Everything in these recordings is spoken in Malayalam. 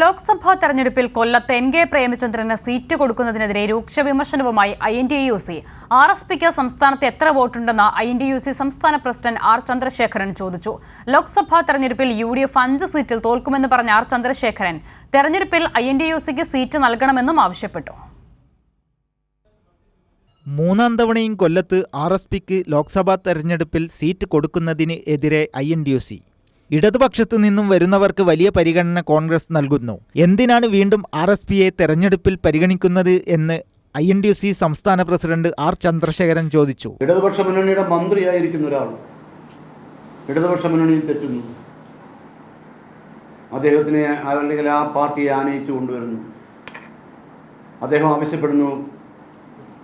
ലോക്സഭാ തെരഞ്ഞെടുപ്പിൽ കൊല്ലത്ത് എൻ കെ പ്രേമചന്ദ്രന് സീറ്റ് കൊടുക്കുന്നതിനെതിരെ രൂക്ഷ വിമർശനവുമായി I N D U C. R S പിക്ക് സംസ്ഥാനത്ത് എത്ര വോട്ടുണ്ടെന്ന് I N D U C സംസ്ഥാന പ്രസിഡന്റ് ആർ ചന്ദ്രശേഖരൻ ചോദിച്ചു. ലോക്സഭാ തെരഞ്ഞെടുപ്പിൽ യു ഡി എഫ് അഞ്ച് സീറ്റിൽ തോൽക്കുമെന്ന് പറഞ്ഞ ആർ ചന്ദ്രശേഖരൻ തെരഞ്ഞെടുപ്പിൽ ഐ എൻ ഡി യു സിക്ക് സീറ്റ് നൽകണമെന്നും ആവശ്യപ്പെട്ടു. മൂന്നാം തവണയും കൊല്ലത്ത് ആർ എസ് പിക്ക് ലോക്സഭാ തെരഞ്ഞെടുപ്പിൽ സീറ്റ് കൊടുക്കുന്നതിന് എതിരെ I N D U C. ഇടതുപക്ഷത്തു നിന്നും വരുന്നവർക്ക് വലിയ പരിഗണന കോൺഗ്രസ് നൽകുന്നു. എന്തിനാണ് വീണ്ടും ആർ എസ് പിയെ തെരഞ്ഞെടുപ്പിൽ പരിഗണിക്കുന്നത് എന്ന് ഐ എൻ ഡി സി സംസ്ഥാന പ്രസിഡന്റ് ആർ ചന്ദ്രശേഖരൻ ചോദിച്ചു. ഇടതുപക്ഷ മുന്നണിയുടെ മന്ത്രിയായിരിക്കുന്ന ഒരാൾ ഇടതുപക്ഷ മുന്നണിയിൽ തെറ്റുന്നു. അദ്ദേഹത്തിനെ അല്ലെങ്കിൽ ആ പാർട്ടിയെ ആനയിച്ചു കൊണ്ടുവരുന്നു. അദ്ദേഹം ആവശ്യപ്പെടുന്നു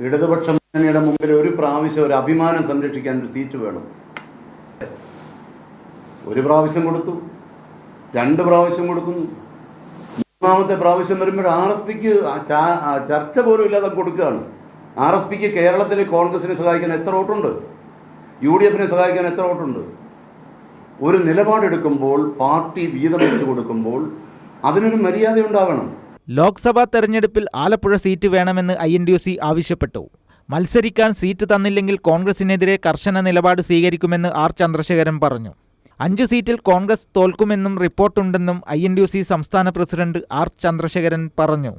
ഇടതുപക്ഷ മുന്നണിയുടെ മുമ്പിൽ ഒരു പ്രാവശ്യം ഒരു അഭിമാനം സംരക്ഷിക്കാൻ ഒരു സീറ്റ് വേണം. ഒരു പ്രാവശ്യം കൊടുത്തു രണ്ട് പ്രാവശ്യം കൊടുക്കുന്നു. മൂന്നാമത്തെ പ്രാവശ്യം വരുമ്പോൾ ആർ എസ് പിക്ക് ചർച്ച പോലും ഇല്ലാതെ കൊടുക്കുകയാണ്. ആർ എസ് പിക്ക് കേരളത്തിൽ കോൺഗ്രസിനെ സഹായിക്കാൻ എത്ര വോട്ടുണ്ട്? യു ഡി എഫിനെ സഹായിക്കാൻ എത്ര വോട്ടുണ്ട്? ഒരു നിലപാടെടുക്കുമ്പോൾ പാർട്ടി വീതം വെച്ച് കൊടുക്കുമ്പോൾ അതിനൊരു മര്യാദ ഉണ്ടാകണം ലോക്സഭാ തെരഞ്ഞെടുപ്പിൽ ആലപ്പുഴ സീറ്റ് വേണമെന്ന് ഐ എൻ ഡി സി ആവശ്യപ്പെട്ടു. മത്സരിക്കാൻ സീറ്റ് തന്നില്ലെങ്കിൽ കോൺഗ്രസിനെതിരെ കർശന നിലപാട് സ്വീകരിക്കുമെന്ന് ആർ ചന്ദ്രശേഖരൻ പറഞ്ഞു. അഞ്ചു സീറ്റിൽ കോൺഗ്രസ് തോൽക്കുമെന്നും റിപ്പോർട്ടുണ്ടെന്നും ഐ എൻ ഡി സി സംസ്ഥാന പ്രസിഡന്റ് ആർ ചന്ദ്രശേഖരൻ പറഞ്ഞു.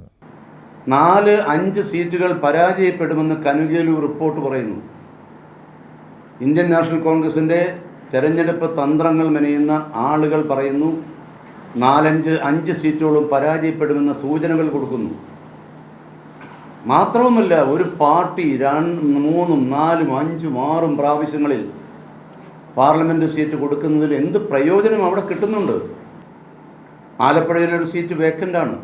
നാല് അഞ്ച് സീറ്റുകൾ പരാജയപ്പെടുമെന്ന് കനുകേലു റിപ്പോർട്ട് പറയുന്നു. ഇന്ത്യൻ നാഷണൽ കോൺഗ്രസിന്റെ തെരഞ്ഞെടുപ്പ് തന്ത്രങ്ങൾ മെനയുന്ന ആളുകൾ പറയുന്നു നാലഞ്ച് അഞ്ച് സീറ്റുകളും പരാജയപ്പെടുമെന്ന സൂചനകൾ കൊടുക്കുന്നു. മാത്രവുമല്ല ഒരു പാർട്ടി രണ്ട് മൂന്നും നാലും അഞ്ചും ആറും പ്രാവശ്യങ്ങളിൽ പാർലമെന്റ് സീറ്റ് കൊടുക്കുന്നതിൽ എന്ത് പ്രയോജനം അവിടെ കിട്ടുന്നുണ്ട്? ആലപ്പുഴയിലൊരു സീറ്റ് വേക്കന്റാണ്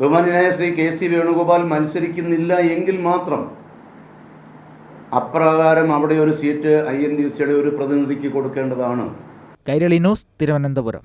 ബഹുമാനായ ശ്രീ കെ സി വേണുഗോപാൽ മത്സരിക്കുന്നില്ല എങ്കിൽ മാത്രം അപ്രകാരം അവിടെ ഒരു സീറ്റ് ഐ എൻ ഡി സിയുടെ ഒരു പ്രതിനിധിക്ക് കൊടുക്കേണ്ടതാണ്. കൈരളി ന്യൂസ് തിരുവനന്തപുരം.